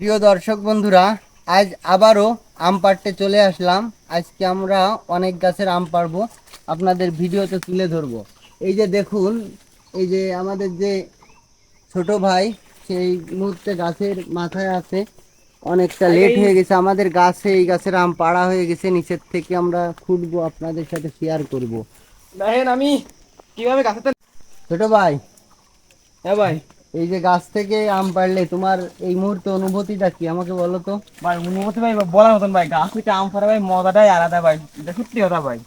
প্রিয় দর্শক বন্ধুরা আজ আবারও আম পাড়তে চলে আসলাম। আজকে আমরা অনেক গাছের আম পারব আপনাদের ভিডিওতে তুলে ধরবো। এই যে দেখুন এই যে আমাদের যে ছোট ভাই সেই মুহূর্তে গাছের মাথায় আছে অনেকটা লেট হয়ে গেছে। আমাদের গাছে এই গাছের আম পাড়া হয়ে গেছে নিচের থেকে আমরা খুঁটবো আপনাদের সাথে শেয়ার করব। দেখেন আমি কীভাবে ছোট ভাই হ্যাঁ ভাই। এই যে গাছ থেকে আম পাড়লে তোমার এই মুহূর্তে অনুভূতিটা কি? আমাকে বলো তো। ভাই অনুমতি ভাই বলার মতন ভাই গাছ থেকে আম ফারা ভাই মজাটাই আলাদা ভাই। এটা সত্যি কথা ভাই।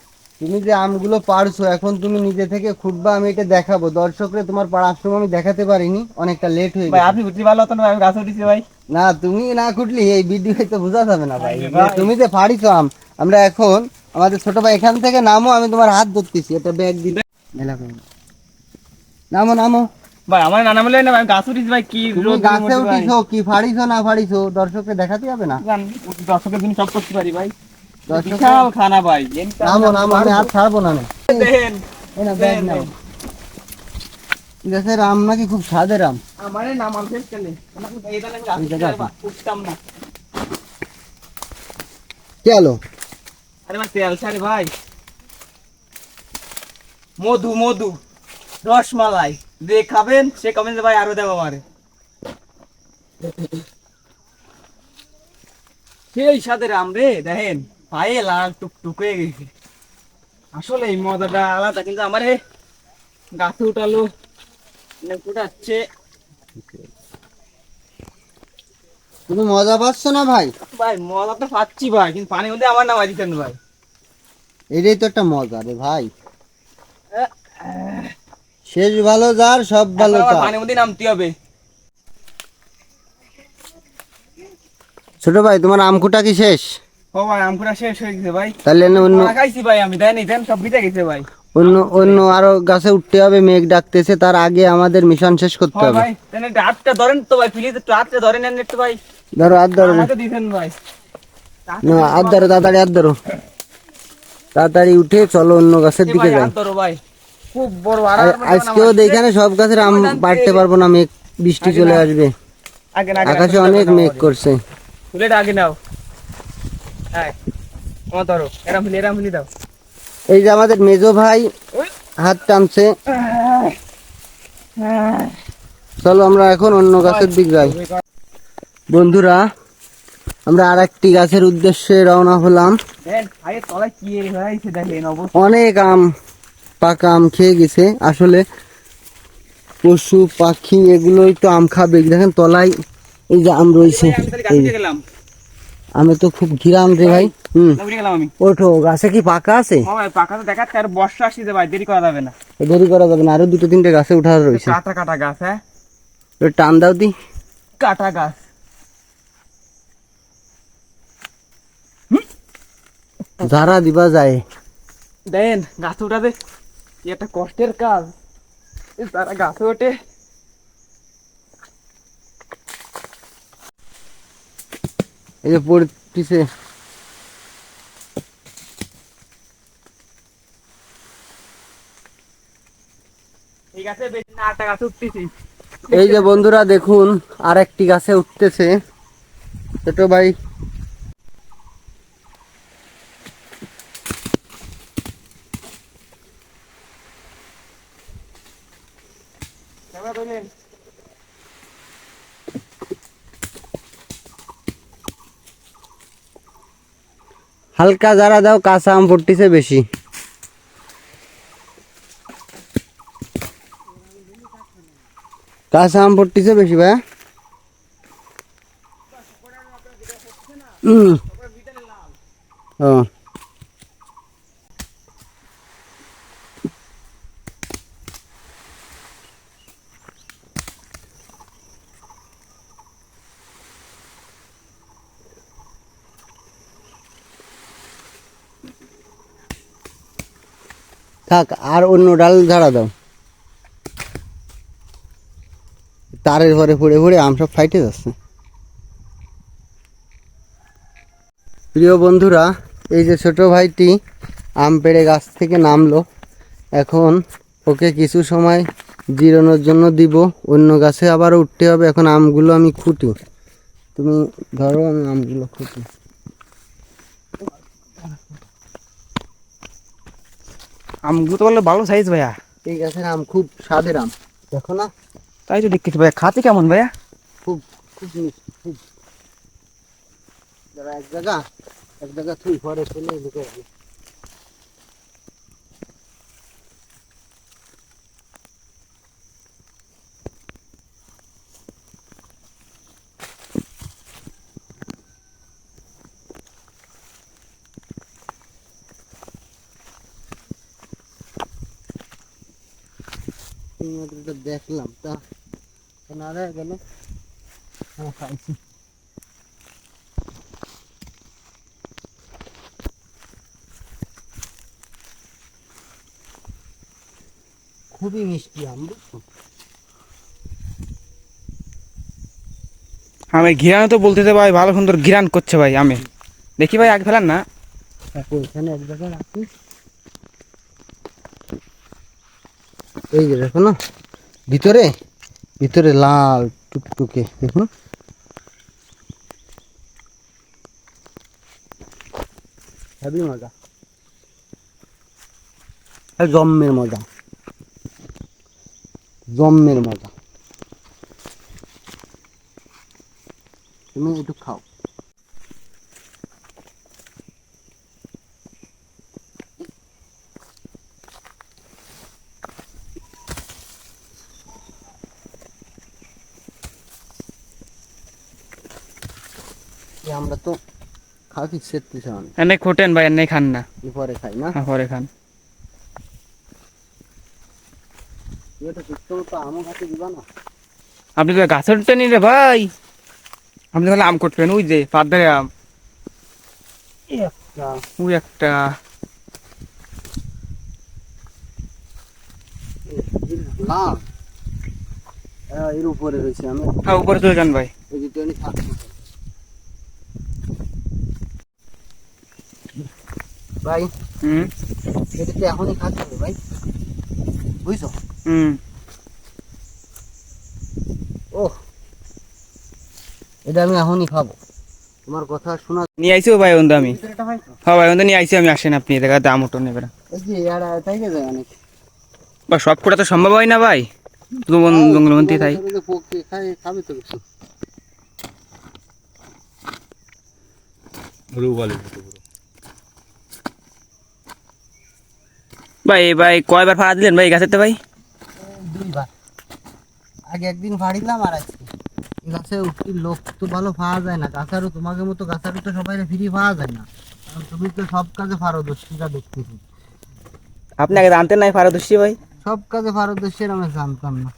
তুমি যে আমগুলো পারছ এখন তুমি নিজে থেকে খুঁটবা আমি এটা দেখাবো। দর্শকরে তোমার পাড়ার সময় আমি দেখাতে পারিনি অনেকটা লেট হয়ে ভাই আপনি বুঝতে পারল তো না ভাই, আমি গাছে উঠেছি ভাই। না তুমি না খুঁটলি এই ভিডিও তো বোঝা যাবে না ভাই। তুমি যে পারিছো আম আমরা এখন আমাদের ছোট ভাই এখান থেকে নামো আমি তোমার হাত ধরতেছি। এটা ব্যাগ দিবে নামো নামো। ভাই আমার নানা বলে না ভাই, গাছ উঠেছি ভাই কি গাছে উঠেছে কি ফাড়িছো না ফাড়িছো? দর্শককে দেখাতে হবে না? দর্শকের জন্য সব করতে পারি ভাই। দর্শক বিশাল খানা ভাই। নামো নামো আমি হাত ছাড়বো না দেন। গাছের আম নাকি খুব স্বাদের আম আমার নাম আনতে চলে উঠতাম না। চলো আরে ভাই তেল ছাড়ে ভাই। মধু মধু। রসমালাই। যে খাবেন সে কমেন ভাই আরও দেবো আমারে। সেই স্বাদের আম রে দেখেন পায়ে লাল টুকটুক হয়ে গেছে। আসলে এই মজাটা আলাদা কিন্তু আমার গাছে উঠালো উঠাচ্ছে। তুমি মজা পাচ্ছ না ভাই? ভাই মজা তো পাচ্ছি ভাই কিন্তু পানির মধ্যে আমার নাম দিতেন ভাই। এটাই তো একটা মজা রে ভাই। শেষ ভালো যার সব ভালো তার। পানির মধ্যে নামতে হবে। ছোট ভাই তোমার আমকুটা কি শেষ? ও ভাই আমপুরা শেষ হয়ে গেছে ভাই। তাহলে অন্য খাইছি ভাই আমি দেন দেন সব বিতে গেছে ভাই। অন্য অন্য আরও গাছে উঠতে হবে মেঘ ডাকতেছে তার আগে আমাদের মিশন শেষ করতে হবে। ভাই একটু হাতটা ধরেন তো ভাই প্লিজ একটু হাতটা ধরেন নেন একটু ভাই। ধরো হাত ধরো। আমাকে দিবেন ভাই। না হাত ধরো তাড়াতাড়ি হাত ধরো। তাড়াতাড়ি উঠে চলো অন্য গাছের দিকে ভাই, যাই হাত ধরো ভাই। খুব বড় আর আজকেও দেখানে সব গাছের আম পাড়তে পারব না মেঘ বৃষ্টি চলে আসবে। আকাশে অনেক মেঘ করছে। ফুলেটা আগে নাও। হ্যাঁ আমার ধরো এরাম ফুলি এরাম ফুলি দাও। এই যে আমাদের মেজো ভাই হাত টানছে। চলো আমরা এখন অন্য গাছের দিক যাই। বন্ধুরা আমরা আর একটি গাছের উদ্দেশ্যে রওনা হলাম। অনেক আম পাকা আম খেয়ে গেছে। আসলে পশু পাখি এগুলোই তো আম খাবে। দেখেন তলায় এই যে আম রয়েছে। আমি তো খুব ঘিরাম রে ভাই। হুম। উঠে ওঠো গাছে কি পাকা আছে? পাকা তো দেখাচ্ছে আর বর্ষা আসছে ভাই দেরি করা যাবে না। দেরি করা যাবে না আরও দুটো তিনটে গাছে উঠা রয়েছে। কাটা কাটা গাছ হ্যাঁ? টান দাও দি। কাটা গাছ। ঝাড়া দিবা যায়। দেন গাছ উঠাতে কি একটা কষ্টের কাজ? তারা গাছে ওঠে। এই যে পড়তেছে এই যে বন্ধুরা দেখুন আর একটি গাছে উঠতেছে। ছোট ভাই হালকা যারা দাও কাঁচা আম ফুটতেছে বেশি। কাঁচা আম ফুটতেছে বেশি ভাই হুম ও। থাক, আর অন্য ডাল ঝাড়া দাও। তারের ঘরে পড়ে পড়ে আম সব ফাইটে যাচ্ছে। প্রিয় বন্ধুরা, এই যে ছোট ভাইটি আম পেড়ে গাছ থেকে নামলো, এখন ওকে কিছু সময় জিরানোর জন্য দিব। অন্য গাছে আবার উঠতে হবে, এখন আমগুলো আমি খুঁটি। তুমি ধরো আমি আমগুলো খুঁজি আমগুলো তো বললে ভালো সাইজ ভাইয়া। এই গাছের আম খুব স্বাদের আম। দেখো না। তাই তো দেখতেছি ভাইয়া খাতে কেমন ভাইয়া? খুব খুব খুব। এক জায়গা এক জায়গা তুই ঘরে চলে এই দেখলাম তা তা না গেল। হ্যাঁ খাইছি খুবই মিষ্টি আম আমি ঘিরানো তো বলতেছে ভাই ভালো সুন্দর ঘিরান করছে ভাই আমি। দেখি ভাই আগে ফেলান না। এখানে এক জায়গায় রাখি। এই যে দেখো না। ভিতরে? ভিতরে লাল টুকটুকে দেখুন। হেবি মজা। জম্মের মজা। জম্মের মজা। তুমি একটু খাও। আমরা তো খাওয়া কি সেরতেছে এনে খোটেন ভাই এনে খান না। পরে খাই না। হ্যাঁ, পরে খান। এটা সুস্থ মতো আমও কাছে দিবা না। আপনি তো গাছের টেনি রে ভাই। আপনি তাহলে আম করবেন ওই যে পাদ্দারে আম। একটা। ওই একটা। লাল এর উপরে রয়েছে আমি হ্যাঁ উপরে চলে যান ভাই। যে থাকছি। ভাই হুম। এটা তো এখনই খাচ্ছে ভাই। বুঝছ? হুম। ও এটা আমি এখনই খাব। তোমার কথা শোনা নিয়ে আইসি ভাই বন্ধু আমি? হয় ভাই বন্ধু নিয়ে আইসি আমি আসেন আপনি দেখা দাম ওটো নেবেন এই যে আর তাই যায় অনেক। বা সব কটা তো সম্ভব হয় না ভাই? জঙ্গলমন্ত্রী তাই। তোমাদের তো খাবে তো কিছু। ভাই ভাই কয়বার ভাড়া দিলেন ভাই গাছেতে ভাই? দুইবার। আগে একদিন ফাড়িলাম আর আজকে। গাছে উঠতি লোক তো ভালো পাওয়া যায় না। গাছারও তোমাকে মতো গাছারও তো সবাই ফ্রি পাওয়া যায় না। কারণ তুমি তো সব কাজে পারদর্শিতা দেখতেছি। আপনি আগে জানতেন নাই পারদর্শী ভাই? সব কাজে পারদর্শী আমি জানতাম না।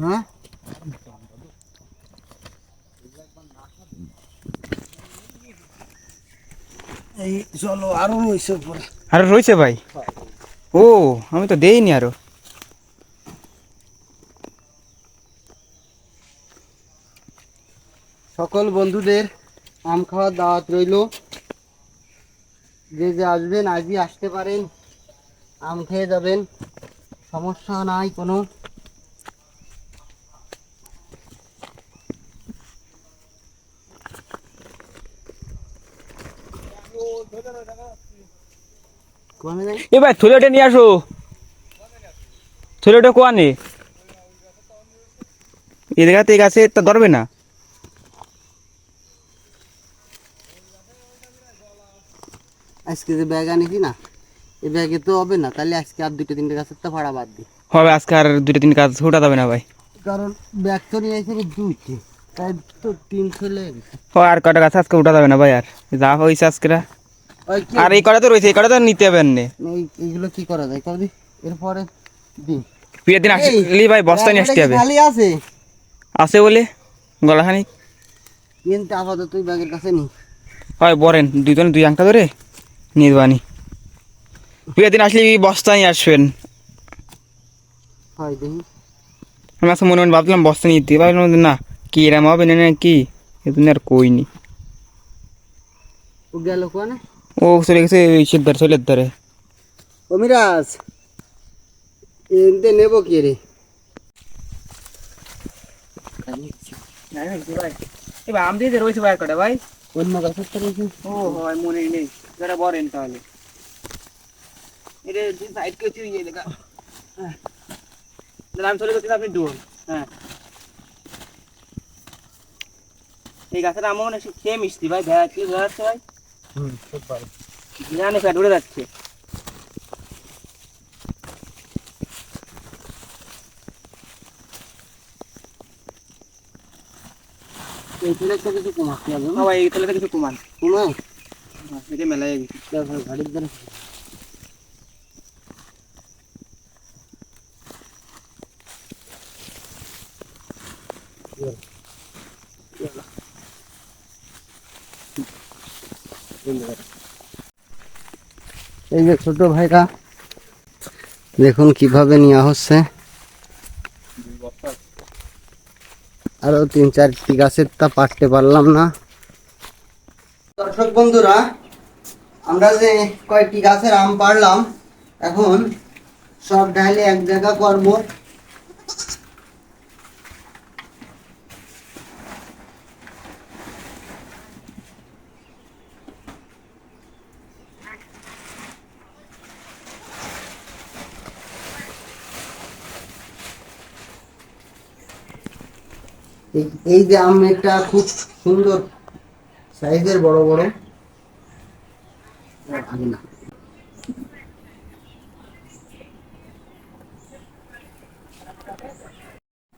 হ্যাঁ এই চলো আরও রয়েছে উপরে আরও রয়েছে ভাই ও আমি তো দেইনি আরও সকল বন্ধুদের আম খাওয়ার দাওয়াত রইল। যে যে আসবেন আজই আসতে পারেন। আম খেয়ে যাবেন। সমস্যা নাই কোনো। এ ভাই থলেটা নিয়ে আসো। থলেটা কোয়ানে এই গাছে তা ধরবে না। আজকে যে ব্যাগ আনিছি না এই ব্যাগে তো হবে না তাহলে আজকে আর দুটো তিনটে গাছের তো ভাড়া বাদ দিই হবে আজকে আর দুটো তিন কাজ ওঠা যাবে না ভাই। কারণ ব্যাগ তো নিয়ে এসে দুইটে তাই তো তিনশো লেগে ও আর কটা গাছ আজকে উঠা যাবে না ভাই আর যা হয়েছে আজকে আর এই কটা তো রয়েছে এই কটা তো নিতে পারেন নে এই- এইগুলো কি করা যায়? কবি এরপরে দিন। বিয়ের দিন আসলি ভাই বস্তা নিয়ে আসতে হবে। খালি আছে? আছে বলে গলাখানি কিন্তু আপাতত তুই ব্যাগের কাছে নি হয় বরেন দুজন দুই আংটা ধরে নিয়ে দেবানি বিয়ের দিন আসলে বস্তা নিয়ে আসবেন। হয় দেখি। আমি আসলে মনে মনে ভাবলাম বস্তা নিতে পারলাম না কি এরম হবে না না কি এদিন আর কইনি ও গেল কোনে? ও চলে গেছে শীত ধরে চলে ধরে। ও মিরাজ এনতে নেব কি রে? এবার আম দিয়ে রয়েছে বাইর কটা ভাই? অন্য গাছের তো রয়েছে ও হয় মনে নেই। যারা বলেন তাহলে। এটা সাইড করে ইয়ে দেখা আমি চলে গেছি আপনি ডুন হ্যাঁ। এই গাছের আম মানে খেয়ে মিষ্টি ভাই। দেখা কি দেখা যাচ্ছে ভাই। হুম খুব ভালো। জানে ফ্যাট উড়ে যাচ্ছে। এই তুলে তো কিছু কমাতে হবে? ভাই এই কিছু কমান কমাও এটা মেলায় গাড়ির দ্বারা। এই যে ছোট ভাইরা, দেখুন কীভাবে নেওয়া হচ্ছে। আরও তিন চারটি গাছের তা পারতে পারলাম না। দর্শক বন্ধুরা, আমরা যে কয়েকটি গাছের আম পারলাম এখন সব ডাইলে এক জায়গা করব। এই- যে আমেরটা খুব সুন্দর সাইজের বড় বড়। না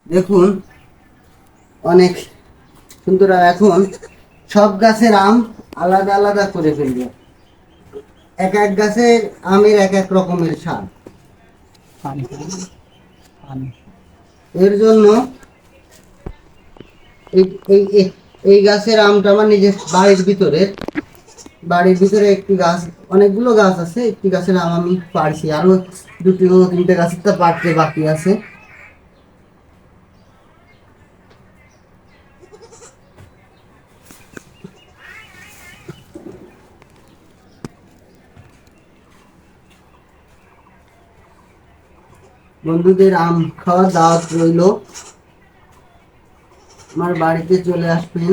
দেখুন অনেক সুন্দর। আর এখন সব গাছের আম আলাদা আলাদা করে ফেলবে। এক এক গাছের আমের এক এক রকমের স্বাদ। পানি। এর জন্য এই এই গাছের আমটা আমার নিজের বাড়ির ভিতরে বাড়ির ভিতরে একটি গাছ, অনেকগুলো গাছ আছে, একটি গাছের আম আমি পারছি আরও দুটি তিনটে গাছের তো পারতে বাকি আছে। বন্ধুদের আম খাওয়ার দাওয়াত রইল। আমার বাড়িতে চলে আসবেন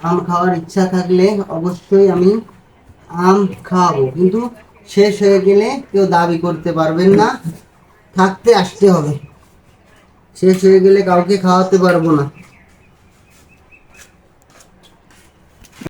আম খাওয়ার ইচ্ছা থাকলে অবশ্যই আমি আম খাওয়াবো। কিন্তু শেষ হয়ে গেলে কেউ দাবি করতে পারবেন না। থাকতে আসতে হবে। শেষ হয়ে গেলে কাউকে খাওয়াতে পারব না।